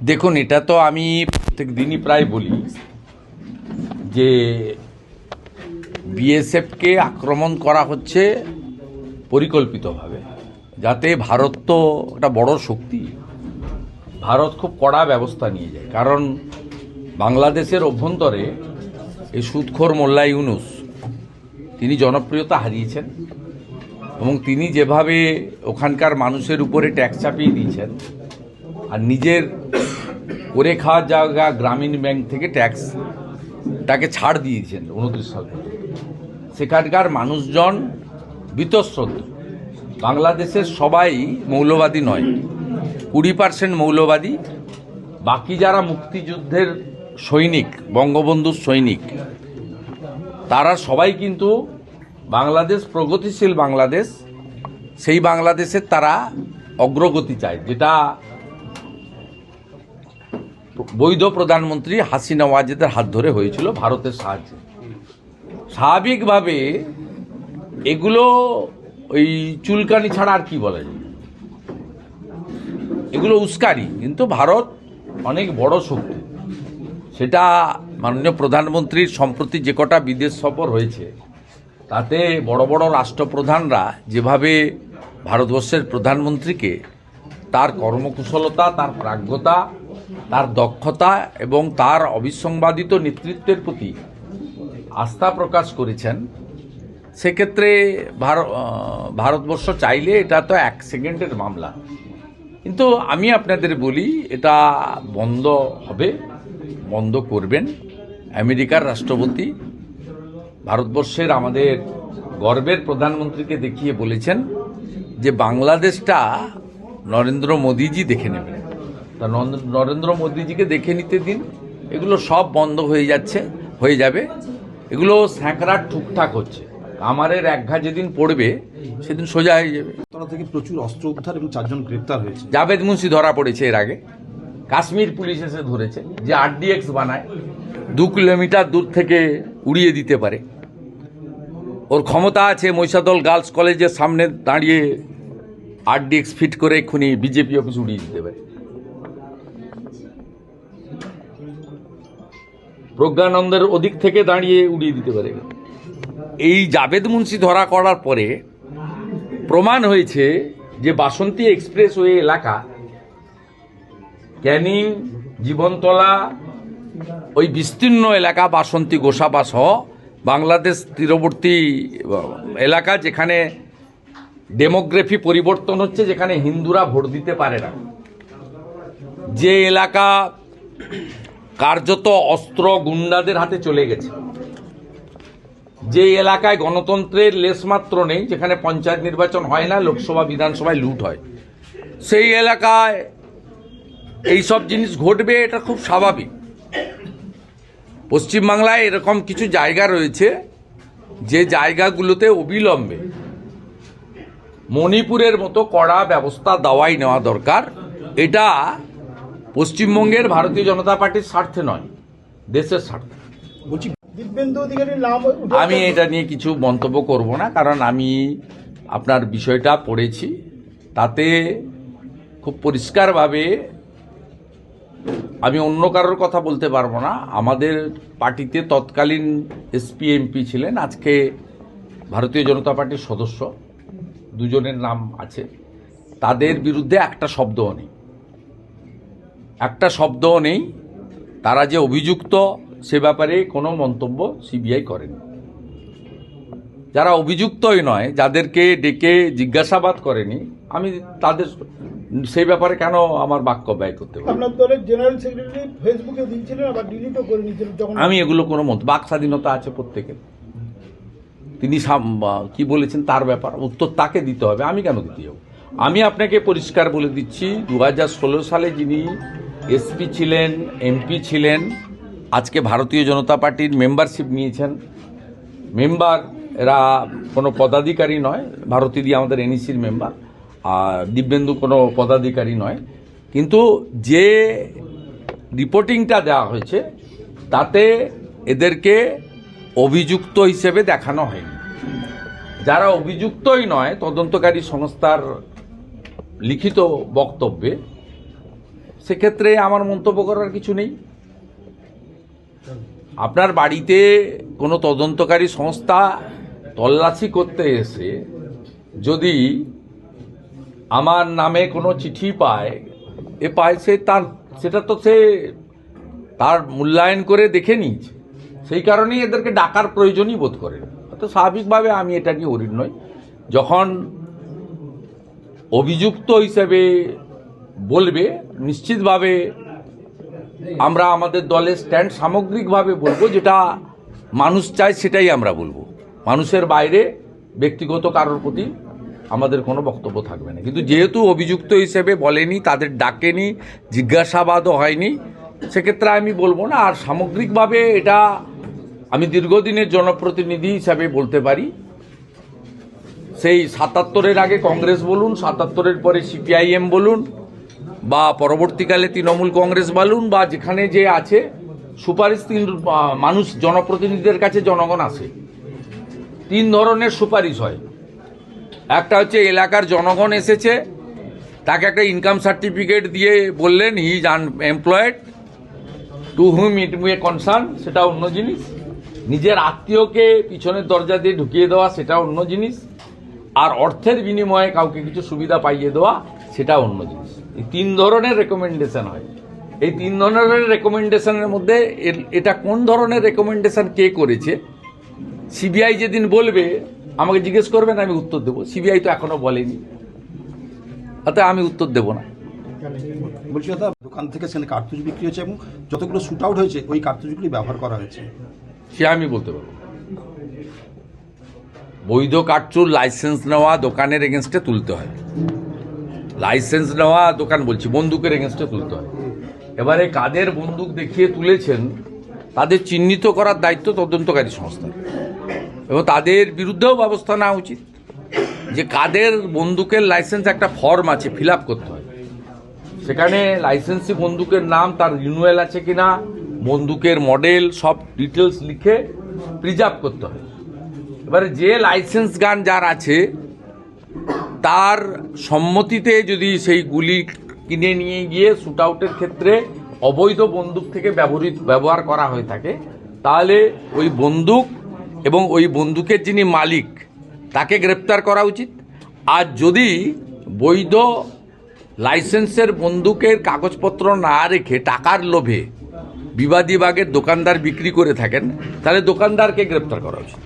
দেখুন, এটা তো আমি প্রত্যেক দিনই প্রায় বলি যে বিএসএফকে আক্রমণ করা হচ্ছে পরিকল্পিতভাবে, যাতে ভারত তো একটা বড় শক্তি। ভারত খুব কড়া ব্যবস্থা নিয়ে যায়, কারণ বাংলাদেশের অভ্যন্তরে এই সুদখোর মোল্লা ইউনুস, তিনি জনপ্রিয়তা হারিয়েছেন এবং তিনি যেভাবে ওখানকার মানুষের উপরে ট্যাক্স চাপিয়ে দিয়েছেন আর নিজের করে খাওয়ার জায়গা গ্রামীণ ব্যাংক থেকে ট্যাক্স তাকে ছাড় দিয়েছেন উনত্রিশ সাল সেখানকার মানুষজন বীতশ্রদ্ধ বাংলাদেশের সবাই মৌলবাদী নয়। কুড়ি পার্সেন্ট মৌলবাদী। বাকি যারা মুক্তিযুদ্ধের সৈনিক, বঙ্গবন্ধুর সৈনিক, তারা সবাই কিন্তু বাংলাদেশ, প্রগতিশীল বাংলাদেশ, সেই বাংলাদেশের তারা অগ্রগতি চায়। যেটা বৈধ প্রধানমন্ত্রী হাসিনা ওয়াজেদের হাত ধরে হয়েছিল ভারতের সাহায্যে। স্বাভাবিকভাবে এগুলো ওই চুলকানি ছাড়া আর কি বলা যায়? এগুলো উস্কানি, কিন্তু ভারত অনেক বড় শক্তি। সেটা মাননীয় প্রধানমন্ত্রীর সম্প্রতি যে কটা বিদেশ সফর হয়েছে, তাতে বড় বড় রাষ্ট্রপ্রধানরা যেভাবে ভারতবর্ষের প্রধানমন্ত্রীকে তার কর্মকুশলতা, তার প্রাজ্ঞতা তার দক্ষতা এবং তার অবিসংবাদিত নেতৃত্বের প্রতি আস্থা প্রকাশ করেছেন। সেক্ষেত্রে ভার- ভারতবর্ষ চাইলে এটা তো এক সেকেন্ডের মামলা। কিন্তু আমি আপনাদের বলি, এটা বন্ধ হবে, বন্ধ করবেন। আমেরিকার রাষ্ট্রপতি ভারতবর্ষের আমাদের গর্বের প্রধানমন্ত্রীকে দেখিয়ে বলেছেন যে বাংলাদেশটা নরেন্দ্র মোদীজি দেখে নেবেন। তা নরেন্দ্র- মোদীজিকে দেখে নিতে দিন। এগুলো সব বন্ধ হয়ে যাচ্ছে হয়ে যাবে। এগুলো স্যাঁকড়ার ঠুকঠাক হচ্ছে। আমারের একঘা যেদিন পড়বে সেদিন সোজা হয়ে যাবে। তলা থেকে প্রচুর অস্ত্র উদ্ধার এবং চারজন গ্রেপ্তার হয়েছে। জাভেদ মুন্সি ধরা পড়েছে এর আগে। কাশ্মীর পুলিশ এসে ধরেছে যে আরডিএক্স বানায়। দু কিলোমিটার দূর থেকে উড়িয়ে দিতে পারে। ওর ক্ষমতা আছে মহিষাদল গার্লস কলেজের সামনে দাঁড়িয়ে আরডিএক্স ফিট করে এক্ষুনি বিজেপি অফিস উড়িয়ে দিতে পারে। প্রজ্ঞানন্দের ওদিক থেকে দাঁড়িয়ে উড়িয়ে দিতে পারে। এই জাভেদ মুন্সি ধরা করার পরে প্রমাণ হয়েছে যে বাসন্তী এক্সপ্রেসওয়ে এলাকা ক্যানিং, জীবনতলা, ওই বিস্তীর্ণ এলাকা বাসন্তী গোসাবা সহ বাংলাদেশ তীরবর্তী এলাকা যেখানে ডেমোগ্রাফি পরিবর্তন হচ্ছে, যেখানে হিন্দুরা ভোট দিতে পারে না। যে এলাকা কার্যত অস্ত্র গুন্ডাদের হাতে চলে গেছে। যে এলাকায় গণতন্ত্রের লেশমাত্র নেই, যেখানে পঞ্চায়েত নির্বাচন হয় না, লোকসভা, বিধানসভায় লুট হয়, সেই এলাকায় এই সব জিনিস ঘটবে, এটা খুব স্বাভাবিক। পশ্চিমবাংলায় এরকম কিছু জায়গা রয়েছে, যে জায়গাগুলোতে অবিলম্বে মণিপুরের মতো কড়া ব্যবস্থা দেওয়াই নেওয়া দরকার। এটা পশ্চিমবঙ্গের ভারতীয় জনতা পার্টির স্বার্থে নয় দেশের স্বার্থে। আমি এটা নিয়ে কিছু মন্তব্য করব না কারণ আমি আপনার বিষয়টা পড়েছি। তাতে খুব পরিষ্কারভাবে আমি অন্য কারোর কথা বলতে পারব না। আমাদের পার্টিতে তৎকালীন এসপি এমপি ছিলেন আজকে ভারতীয় জনতা পার্টির সদস্য। দুজনের নাম আছে। তাদের বিরুদ্ধে একটা শব্দও নেই। একটা শব্দও নেই। তারা যে অভিযুক্ত সে ব্যাপারে কোনো মন্তব্য সিবিআই করেনি। যারা অভিযুক্তই নয় যাদেরকে ডেকে জিজ্ঞাসাবাদ করেনি আমি তাদের সেই ব্যাপারে কেন আমার বাক্য ব্যয় করতে পারি? আপনার দলের জেনারেল সেক্রেটারি ফেসবুকে দিয়েছিলেন আবার ডিলিটও করে নিয়েছিলেন যখন আমি এগুলো কোনো মত বাক স্বাধীনতা আছে প্রত্যেকের তিনি কি বলেছেন তার ব্যাপার উত্তর তাকে দিতে হবে আমি কেন দিতে যাব? আমি আপনাকে পরিষ্কার বলে দিচ্ছি দু হাজার ষোলো সালে যিনি এসপি ছিলেন, এমপি ছিলেন, আজকে ভারতীয় জনতা পার্টির মেম্বারশিপ নিয়েছেন। মেম্বার এরা কোনো পদাধিকারী নয় ভারতী দিয়ে আমাদের এনইসির মেম্বার, আর দিব্যেন্দু কোনো পদাধিকারী নয়। কিন্তু যে রিপোর্টিংটা দেওয়া হয়েছে, তাতে এদেরকে অভিযুক্ত হিসেবে দেখানো হয়নি। যারা অভিযুক্তই নয়, তদন্তকারী সংস্থার লিখিত বক্তব্যে সেক্ষেত্রে আমার মন্তব্য করার কিছু নেই। আপনার বাড়িতে কোনো তদন্তকারী সংস্থা তল্লাশি করতে এসে যদি আমার নামে কোনো চিঠি পায়, এ পায় সে তার, সেটা তো সে তার মূল্যায়ন করে দেখে নিয়েছে। সেই কারণেই এদেরকে ডাকার প্রয়োজনই বোধ করেন। তো স্বাভাবিকভাবে আমি এটা নিয়ে অরিড নই। যখন অভিযুক্ত হিসেবে বলবে, নিশ্চিতভাবে আমরা আমাদের দলের স্ট্যান্ড সামগ্রিকভাবে বলব, যেটা মানুষ চায় সেটাই আমরা বলব। মানুষের বাইরে ব্যক্তিগত কারোর প্রতি আমাদের কোনো বক্তব্য থাকবে না। কিন্তু যেহেতু অভিযুক্ত হিসেবে বলেনি, তাদের ডাকেনি, জিজ্ঞাসাবাদও হয়নি, সেক্ষেত্রে আমি বলব না। আর সামগ্রিকভাবে এটা আমি দীর্ঘদিনের জনপ্রতিনিধি হিসাবে বলতে পারি। সেই সাতাত্তরের আগে কংগ্রেস বলুন, সাতাত্তরের পরে সিপিআইএম বলুন বা পরবর্তীকালে তৃণমূল কংগ্রেস বলুন বা যেখানে যে আছে, সুপারিশ তিন মানুষ জনপ্রতিনিধিদের কাছে জনগণ আসে। তিন ধরনের সুপারিশ হয়। একটা হচ্ছে এলাকার জনগণ এসেছে, তাকে একটা ইনকাম সার্টিফিকেট দিয়ে বললেন he is unemployed to whom it may concern সেটা অন্য জিনিস। নিজের আত্মীয়কে পিছনের দরজা দিয়ে ঢুকিয়ে দেওয়া, সেটা অন্য জিনিস। আর অর্থের বিনিময়ে কাউকে কিছু সুবিধা পাইয়ে দেওয়া সেটা অন্য জিনিস। এই তিন ধরনের রেকমেন্ডেশন হয়। এই তিন ধরনের রেকমেন্ডেশনের মধ্যে এটা কোন ধরনের রেকমেন্ডেশন কে করেছে? সিবিআই যেদিন বলবে আমাকে জিজ্ঞেস করবেন আমি উত্তর দেবো। সিবিআই তো এখনও বলেনি। অতএব আমি উত্তর দেবো না। বলছি দাদা দোকান থেকে সেখানে কার্তুজ বিক্রি হয়েছে এবং যতগুলো শুট আউট হয়েছে ওই কার্তুজগুলি ব্যবহার করা হয়েছে। সে আমি বলতে পারব। বৈধ কাঠচুর লাইসেন্স নেওয়া দোকানের এগেনস্টে তুলতে হয়। লাইসেন্স নেওয়া দোকান বলছি, বন্দুকের এগেনস্টে তুলতে হয়। এবারে কাদের বন্দুক দেখিয়ে তুলেছেন, তাদের চিহ্নিত করার দায়িত্ব তদন্তকারী সংস্থা। এবং তাদের বিরুদ্ধেও ব্যবস্থা নেওয়া উচিত। যে কাদের বন্দুকের লাইসেন্স একটা ফর্ম আছে ফিল করতে হয়। সেখানে লাইসেন্সি বন্দুকের নাম, তার রিনুয়াল আছে কিনা, বন্দুকের মডেল সব ডিটেলস লিখে প্রিজার্ভ করতে হয়। এবারে যে লাইসেন্স গান যার আছে তার সম্মতিতে যদি সেই গুলি কিনে নিয়ে গিয়ে শুট আউটের ক্ষেত্রে অবৈধ বন্দুক থেকে ব্যবহৃত ব্যবহার করা হয়ে থাকে, তাহলে ওই বন্দুক এবং ওই বন্দুকের যিনি মালিক, তাকে গ্রেপ্তার করা উচিত। আর যদি বৈধ লাইসেন্সের বন্দুকের কাগজপত্র না রেখে টাকার লোভে বিবাদী বাগের দোকানদার বিক্রি করে থাকেন, তাহলে দোকানদারকে গ্রেপ্তার করা উচিত।